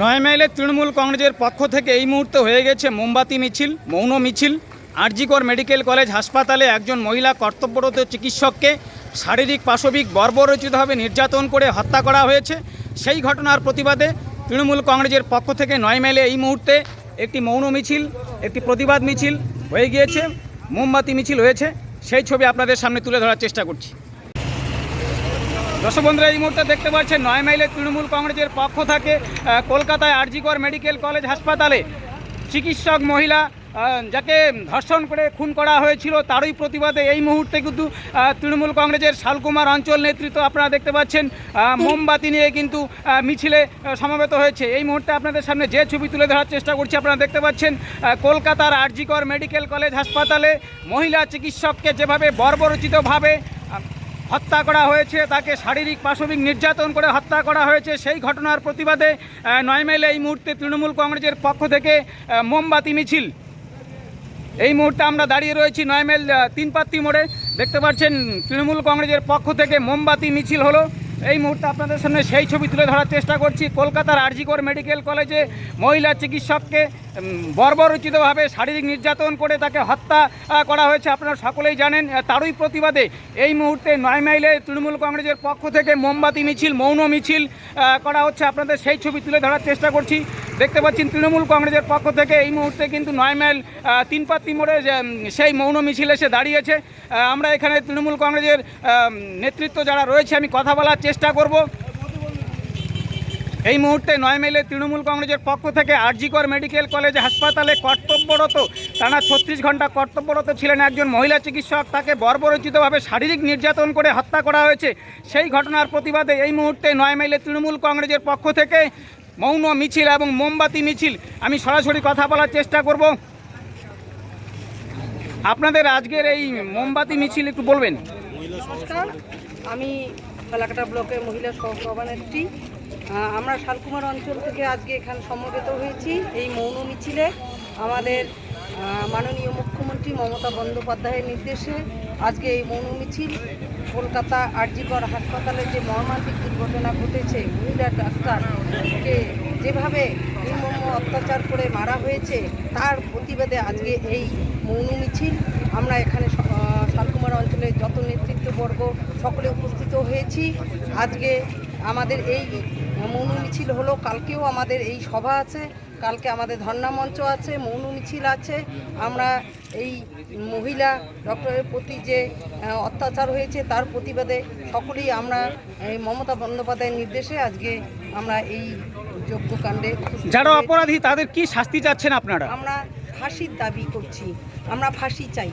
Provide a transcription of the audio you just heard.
নয় মাইলের তৃণমূল কংগ্রেসের পক্ষ থেকে এই মুহূর্তে হয়ে গেছে মোমবাতি মিছিল, মৌন মিছিল। আরজিকর মেডিকেল কলেজ হাসপাতালে একজন মহিলা কর্তব্যরত চিকিৎসককে শারীরিক, পাশবিক বর্বরচিতভাবে নির্যাতন করে হত্যা করা হয়েছে। সেই ঘটনার প্রতিবাদে তৃণমূল কংগ্রেসের পক্ষ থেকে নয় মাইলে এই মুহূর্তে একটি মৌন মিছিল, একটি প্রতিবাদ মিছিল হয়ে গিয়েছে, মোমবাতি মিছিল হয়েছে। সেই ছবি আপনাদের সামনে তুলে ধরার চেষ্টা করছি। দর্শক বন্ধুরা এই মুহূর্তে দেখতে পাচ্ছেন নয় মাইলের তৃণমূল কংগ্রেসের পক্ষ থেকে কলকাতায় আরজিকর মেডিকেল কলেজ হাসপাতালে চিকিৎসক মহিলা যাকে ধর্ষণ করে খুন করা হয়েছিল, তারই প্রতিবাদে এই মুহূর্তে কিন্তু তৃণমূল কংগ্রেসের শালকুমার অঞ্চল নেতৃত্ব আপনারা দেখতে পাচ্ছেন মোমবাতি নিয়ে কিন্তু মিছিলে সমাবেত হয়েছে। এই মুহূর্তে আপনাদের সামনে যে ছবি তুলে ধরার চেষ্টা করছি, আপনারা দেখতে পাচ্ছেন কলকাতার আরজিকর মেডিকেল কলেজ হাসপাতালে মহিলা চিকিৎসককে যেভাবে বর্বরচিতভাবে হত্যা করা হয়েছে, তাকে শারীরিক পাশবিক নির্যাতন করে হত্যা করা হয়েছে। সেই ঘটনার প্রতিবাদে নয় মাইলে এই মুহূর্তে তৃণমূল কংগ্রেসের পক্ষ থেকে মোমবাতি মিছিল। এই মুহূর্তে আমরা দাঁড়িয়ে রয়েছি নয় মাইল তিনপাত্তি মোড়ে। দেখতে পাচ্ছেন, তৃণমূল কংগ্রেসের পক্ষ থেকে মোমবাতি মিছিল হলো। এই মুহূর্তে আপনাদের সামনে সেই ছবি তুলে ধরার চেষ্টা করছি। কলকাতার আরজিকর মেডিকেল কলেজে মহিলা চিকিৎসককে বর্বরোচিতভাবে শারীরিক নির্যাতন করে তাকে হত্যা করা হয়েছে। আপনারা সকলেই জানেন তারই প্রতিবাদে এই মুহূর্তে নয় মাইলে তৃণমূল কংগ্রেসের পক্ষ থেকে মোমবাতি মিছিল, মৌন মিছিল করা হচ্ছে। আপনাদের সেই ছবি তুলে ধরার চেষ্টা করছি। দেখতে পাচ্ছেন তৃণমূল কংগ্রেসের পক্ষ থেকে এই মুহূর্তে কিন্তু নয় মাইল আহ, তিনপাত্তি মোড়ে সেই মৌন মিছিল এসে দাঁড়িয়েছে। আমরা এখানে তৃণমূল কংগ্রেসের নেতৃত্ব যারা রয়েছে আমি কথা বলার চেষ্টা করব। এই মুহূর্তে নয় মাইলে তৃণমূল কংগ্রেসের পক্ষ থেকে আরজিকর মেডিকেল কলেজ হাসপাতালে কর্তব্যরত টানা ছত্রিশ ঘণ্টা কর্তব্যরত ছিলেন একজন মহিলা চিকিৎসক। তাকে বর্বরচিতভাবে শারীরিক নির্যাতন করে হত্যা করা হয়েছে। সেই ঘটনার প্রতিবাদে এই মুহূর্তে নয় মাইলে তৃণমূল কংগ্রেসের পক্ষ থেকে মৌন মিছিল এবং মোমবাতি মিছিল। আমি সরাসরি কথা বলার চেষ্টা করব। আপনাদের আজকের এই মোমবাতি মিছিল একটু বলবেন। নমস্কার আমি ফালাকাটা ব্লকের মহিলা সহসভানেত্রী। আহ, আমরা শালকুমার অঞ্চল থেকে আজকে এখানে সমবেত হয়েছি এই মৌন মিছিলে। আমাদের মাননীয় মুখ্যমন্ত্রী মমতা বন্দ্যোপাধ্যায়ের নির্দেশে আজকে এই মৌন মিছিল কলকাতা আরজিকর হাসপাতালে যে মর্মান্তিক দুর্ঘটনা ঘটেছে মহিলা ডাক্তারকে যেভাবে নির্মম অত্যাচার করে মারা হয়েছে, তার প্রতিবাদে আজকে এই মৌন মিছিল। আমরা এখানে শালকুমার অঞ্চলের যত নেতৃত্ববর্গ সকলে উপস্থিত হয়েছি। আজকে আমাদের এই মৌন মিছিল হলো কালকেও আমাদের এই সভা আছে কালকে আমাদের ধর্ণা মঞ্চ আছে মৌন মিছিল আছে। আমরা এই মহিলা ডক্টরের প্রতি যে অত্যাচার হয়েছে তার প্রতিবাদে সকলেই আমরা এই মমতা বন্দ্যোপাধ্যায়ের নির্দেশে আজকে আমরা এই যজ্ঞকাণ্ডে যারা অপরাধী তাদের কি শাস্তি চাচ্ছেন আপনারা? আমরা ফাঁসির দাবি করছি আমরা ফাঁসি চাই।